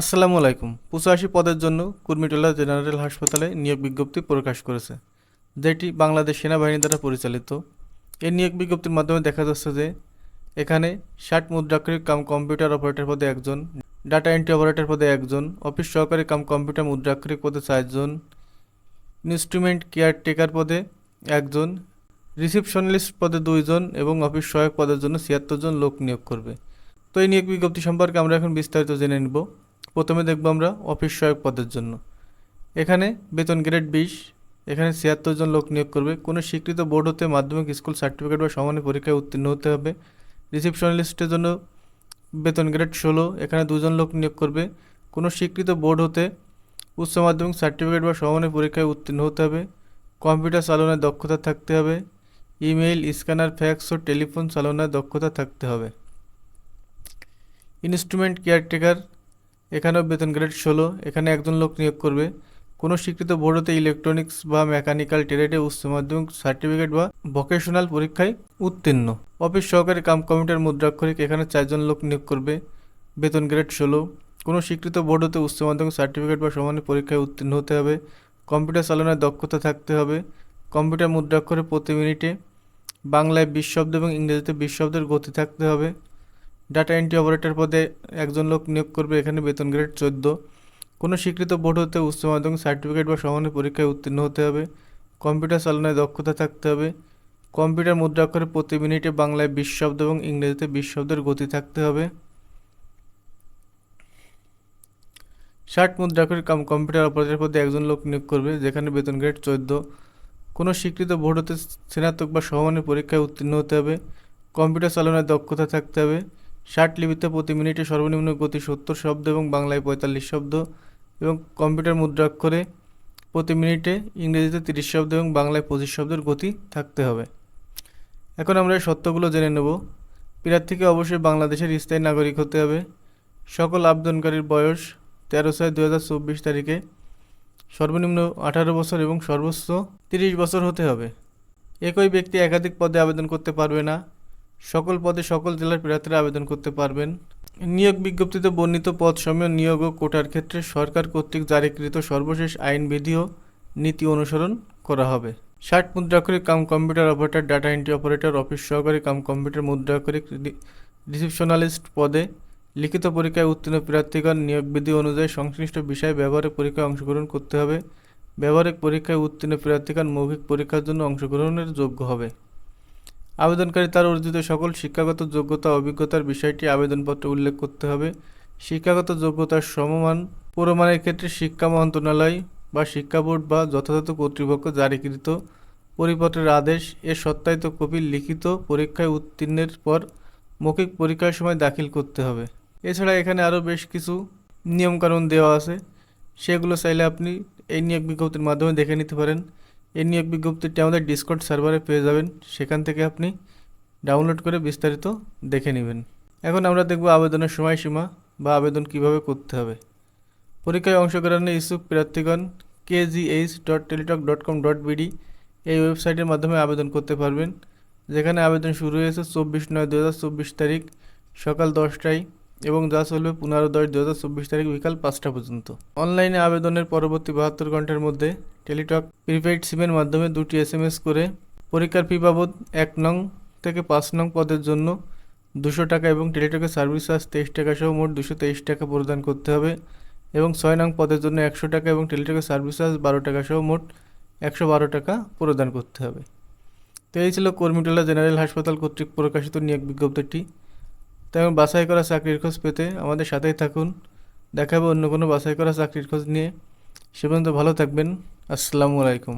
আসসালামু আলাইকুম। পঁচাশি পদের জন্য কুর্মিটোলা জেনারেল হাসপাতালে নিয়োগ বিজ্ঞপ্তি প্রকাশ করেছে, যেটি বাংলাদেশ সেনাবাহিনী দ্বারা পরিচালিত। এই নিয়োগ বিজ্ঞপ্তির মাধ্যমে দেখা যাচ্ছে যে এখানে ষাট মুদ্রাক্ষরিক কাম কম্পিউটার অপারেটর পদে একজন, ডাটা এন্ট্রি অপারেটর পদে একজন, অফিস সহকারী কাম কম্পিউটার মুদ্রাক্ষরিক পদে চারজন, ইনস্ট্রুমেন্ট কেয়ারটেকার পদে একজন রিসিপশনালিস্ট পদে দুইজন এবং অফিস সহায়ক পদের জন্য ছিয়াত্তর জন লোক নিয়োগ করবে। তো এই নিয়োগ বিজ্ঞপ্তি সম্পর্কে আমরা এখন বিস্তারিত জেনে নিব। প্রথমে দেখব আমরা অফিস সহায়ক পদের জন্য। এখানে বেতন গ্রেড বিশ, এখানে ছিয়াত্তর জন লোক নিয়োগ করবে। কোনো স্বীকৃত বোর্ড হতে মাধ্যমিক স্কুল সার্টিফিকেট বা সমানের পরীক্ষায় উত্তীর্ণ হতে হবে। রিসিপশনালিস্টের জন্য বেতন গ্রেড ষোলো, এখানে দুজন লোক নিয়োগ করবে। কোনো স্বীকৃত বোর্ড হতে উচ্চ মাধ্যমিক সার্টিফিকেট বা সমানের পরীক্ষায় উত্তীর্ণ হতে হবে। কম্পিউটার চালনায় দক্ষতা থাকতে হবে। ইমেইল স্ক্যানার ফ্যাক্স ও টেলিফোন চালনায় দক্ষতা থাকতে হবে। ইনস্ট্রুমেন্ট কেয়ারটেকার এখানেও বেতন গ্রেড ষোলো, এখানে একজন লোক নিয়োগ করবে। কোনো স্বীকৃত বোর্ড হতে ইলেকট্রনিক্স বা মেকানিক্যাল ট্রেডে উচ্চ মাধ্যমিক সার্টিফিকেট বা ভোকেশনাল পরীক্ষায় উত্তীর্ণ। অফিস সহকারী কাম কমিটির মুদ্রাক্ষরিক, এখানে চারজন লোক নিয়োগ করবে। বেতন গ্রেড ষোলো, কোনো স্বীকৃত বোর্ড হতে উচ্চ মাধ্যমিক সার্টিফিকেট বা সমানের পরীক্ষায় উত্তীর্ণ হতে হবে। কম্পিউটার চালনায় দক্ষতা থাকতে হবে। কম্পিউটার মুদ্রাক্ষরে প্রতি মিনিটে বাংলায় বিশ শব্দ এবং ইংরেজিতে বিশ শব্দের গতি থাকতে হবে। ডাটা এন্ট্রি অপারেটর পদে একজন লোক নিয়োগ করবে, এখানে বেতন গ্রেড চোদ্দ। কোনো স্বীকৃত বোর্ড হতে উচ্চ মাধ্যমিক সার্টিফিকেট বা সমানের পরীক্ষায় উত্তীর্ণ হতে হবে। কম্পিউটার চালনায় দক্ষতা থাকতে হবে। কম্পিউটার মুদ্রাক্ষরে প্রতি মিনিটে বাংলায় বিশ শব্দ এবং ইংরেজিতে বিশ শব্দের গতি থাকতে হবে। ষাট মুদ্রাক্ষরিক কাম কম্পিউটার অপারেটর পদে একজন লোক নিয়োগ করবে, যেখানে বেতন গ্রেড চোদ্দ। কোনো স্বীকৃত বোর্ড হতে স্নাতক বা সমানের পরীক্ষায় উত্তীর্ণ হতে হবে। কম্পিউটার চালনায় দক্ষতা থাকতে হবে। ষাট লিপিতে প্রতি মিনিটে সর্বনিম্ন গতি সত্তর শব্দ এবং বাংলায় পঁয়তাল্লিশ শব্দ এবং কম্পিউটার মুদ্রাক্ষরে প্রতি মিনিটে ইংরেজিতে তিরিশ শব্দ এবং বাংলায় পঁচিশ শব্দের গতি থাকতে হবে। এখন আমরা এই সত্যগুলো জেনে নেব। প্রার্থীকে অবশ্যই বাংলাদেশের স্থায়ী নাগরিক হতে হবে। সকল আবেদনকারীর বয়স তেরো ছয় দু হাজার চব্বিশ তারিখে সর্বনিম্ন আঠারো বছর এবং সর্বোচ্চ তিরিশ বছর হতে হবে। একই ব্যক্তি একাধিক পদে আবেদন করতে পারবে না। সকল পদে সকল জেলার প্রার্থীরা আবেদন করতে পারবেন। নিয়োগ বিজ্ঞপ্তিতে বর্ণিত পদ সমূহ নিয়োগ ও কোটার ক্ষেত্রে সরকার কর্তৃক জারিকৃত সর্বশেষ আইন বিধি ও নীতি অনুসরণ করা হবে। ষাট মুদ্রাক্ষরিক cum computer operator, data entry operator, office সহকারী কাম কম্পিউটার মুদ্রাক্ষরিক রিসিপশনালিস্ট পদে লিখিত পরীক্ষায় উত্তীর্ণ প্রার্থীগণ নিয়োগ বিধি অনুযায়ী সংশ্লিষ্ট বিষয়ে ব্যবহারিক পরীক্ষায় অংশগ্রহণ করতে হবে। ব্যবহারিক পরীক্ষায় উত্তীর্ণ প্রার্থীগণ মৌখিক পরীক্ষার জন্য অংশগ্রহণের যোগ্য হবে। আবেদনকারী তার অর্জিত সকল শিক্ষাগত যোগ্যতা অভিজ্ঞতার বিষয়টি আবেদনপত্রে উল্লেখ করতে হবে। শিক্ষাগত যোগ্যতার সমমান প্রমাণের ক্ষেত্রে শিক্ষা মন্ত্রণালয় বা শিক্ষা বোর্ড বা যথাযথ কর্তৃপক্ষ জারিকৃত পরিপত্রের আদেশ, এর সত্যায়িত কপি লিখিত পরীক্ষায় উত্তীর্ণের পর মৌখিক পরীক্ষার সময় দাখিল করতে হবে। এছাড়া এখানে আরও বেশ কিছু নিয়মকানুন দেওয়া আছে। সেগুলো চাইলে আপনি এই নিয়োগ বিজ্ঞপ্তির মাধ্যমে দেখে নিতে পারেন। এই নিয়োগ বিজ্ঞপ্তিটি আমাদের ডিসকর্ড সার্ভারে পেয়ে যাবেন। সেখান থেকে আপনি ডাউনলোড করে বিস্তারিত দেখে নেবেন। এখন আমরা দেখব আবেদনের সময়সীমা বা আবেদন কীভাবে করতে হবে। পরীক্ষায় অংশগ্রহণের ইচ্ছুক প্রার্থীগণ KGH dot Teletalk dot com dot BD এই ওয়েবসাইটের মাধ্যমে আবেদন করতে পারবেন। যেখানে আবেদন শুরু হয়েছে চব্বিশ নয় দু তারিখ সকাল দশটায়। এবং যা চলবে পনেরো দশ দু হাজার চব্বিশ তারিখ বিকাল পাঁচটা পর্যন্ত। অনলাইনে আবেদনের পরবর্তী বাহাত্তর ঘণ্টার মধ্যে টেলিটক প্রিপেইড সিমের মাধ্যমে দুটি এস এম এস করে পরীক্ষার ফি বাবদ এক নং থেকে পাঁচ নং পদের জন্য দুশো টাকা এবং টেলিটকের সার্ভিস চার্জ তেইশ টাকা সহ মোট দুশো তেইশ টাকা প্রদান করতে হবে এবং ছয় নং পদের জন্য একশো টাকা এবং টেলিটকের সার্ভিস চার্জ বারো টাকা সহ মোট একশো বারো টাকা প্রদান করতে হবে। তো এই ছিল কর্মীটোলা জেনারেল হাসপাতাল কর্তৃক প্রকাশিত নিয়োগ বিজ্ঞপ্তিটি। তেমন বাছাই করা চাকরির খোঁজ পেতে আমাদের সাথেই থাকুন। দেখাবে অন্য কোনো বাছাই করা চাকরির খোঁজ নিয়ে। সে পর্যন্ত ভালো থাকবেন। আসসালামু আলাইকুম।